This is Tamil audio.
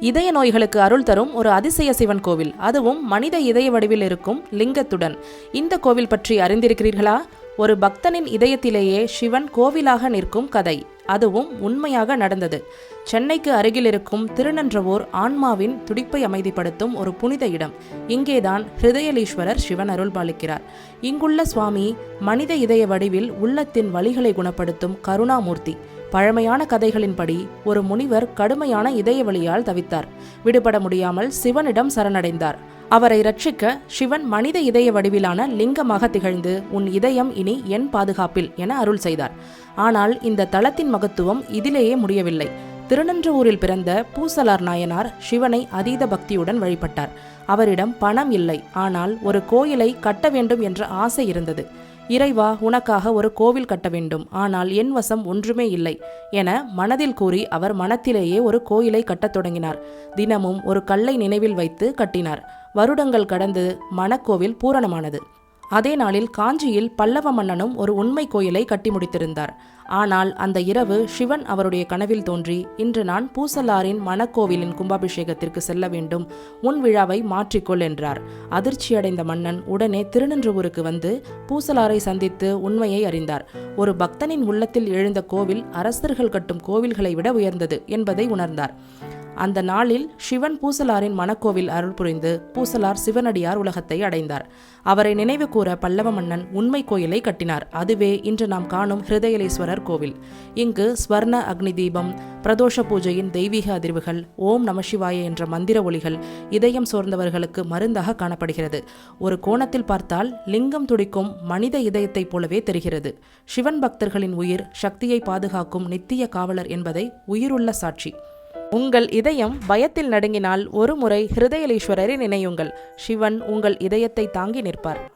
இதய நோய்களுக்கு அருள் தரும் ஒரு அதிசய சிவன் கோவில். அதுவும் மனித இதய வடிவில் இருக்கும் லிங்கத்துடன். இந்த கோவில் பற்றி அறிந்திருக்கிறீர்களா? ஒரு பக்தனின் இதயத்திலேயே சிவன் கோவிலாக நிற்கும் கதை. அதுவும் உண்மையாக நடந்தது. சென்னைக்கு அருகில் இருக்கும் திருநன்றவூர் ஆன்மாவின் துடிப்பை அமைதிப்படுத்தும் ஒரு புனித இடம். இங்கேதான் ஹிருதயலீஸ்வரர் சிவன் அருள்பாலிக்கிறார் இங்குள்ள சுவாமி மனித இதய வடிவில் உள்ளத்தின் வலிகளை குணப்படுத்தும் கருணாமூர்த்தி. பழமையான கதைகளின்படி ஒரு முனிவர் கடுமையான இதயவழியால் தவித்தார். விடுபட முடியாமல் சிவனிடம் சரணடைந்தார். அவரை ரட்சிக்க சிவன் மனித இதய வடிவிலான லிங்கமாக திகழ்ந்து உன் இதயம் இனி என் பாதுகாப்பில் என அருள் செய்தார். ஆனால் இந்த தளத்தின் மகத்துவம் இதிலேயே முடியவில்லை. திருநன்றவூரில் பிறந்த பூசலார் நாயனார் சிவனை அதீத பக்தியுடன் வழிபட்டார். அவரிடம் பணம் இல்லை. ஆனால் ஒரு கோயிலை கட்ட வேண்டும் என்ற ஆசை இருந்தது. இறைவா உனக்காக ஒரு கோவில் கட்ட வேண்டும். ஆனால் என் வசம் ஒன்றுமே இல்லை என மனதில் கூறி அவர் மனத்திலேயே ஒரு கோயிலை கட்டத் தொடங்கினார். தினமும் ஒரு கல்லை நினைவில் வைத்து கட்டினார். வருடங்கள் கடந்து மணக்கோவில் பூரணமானது. அதே நாளில் காஞ்சியில் பல்லவ மன்னனும் ஒரு உண்மை கோயிலை கட்டி முடித்திருந்தார். ஆனால் அந்த இரவு சிவன் அவருடைய கனவில் தோன்றி இன்று நான் பூசலாரின் மணக்கோவிலின் கும்பாபிஷேகத்திற்கு செல்ல வேண்டும் உன் விழாவை மாற்றிக்கொள் என்றார். அதிர்ச்சியடைந்த மன்னன் உடனே திருநின்றவூருக்கு வந்து பூசலாரை சந்தித்து உண்மையை அறிந்தார். ஒரு பக்தனின் உள்ளத்தில் எழுந்த கோவில் அரசர்கள் கட்டும் கோவில்களை விட உயர்ந்தது என்பதை உணர்ந்தார். அந்த நாளில் சிவன் பூசலாரின் மணக்கோவில் அருள் புரிந்து பூசலார் சிவனடியார் உலகத்தை அடைந்தார். அவரை நினைவு கூற பல்லவ மன்னன் உண்மை கோயிலை கட்டினார். அதுவே இன்று நாம் காணும் ஹிருதயலேஸ்வரர் கோவில். இங்கு ஸ்வர்ண அக்னி தீபம் பிரதோஷ பூஜையின் தெய்வீக அதிர்வுகள் ஓம் நமசிவாய என்ற மந்திர ஒளிகள் இதயம் சோர்ந்தவர்களுக்கு மருந்தாக காணப்படுகிறது. ஒரு கோணத்தில் பார்த்தால் லிங்கம் துடிக்கும் மனித இதயத்தைப் போலவே தெரிகிறது. சிவன் பக்தர்களின் உயிர் சக்தியை பாதுகாக்கும் நித்திய காவலர் என்பதை உயிருள்ள சாட்சி. உங்கள் இதயம் பயத்தில் நடுங்கினால் ஒரு முறை ஹிருதயலீஸ்வரரை நினையுங்கள். சிவன் உங்கள் இதயத்தை தாங்கி நிற்பார்.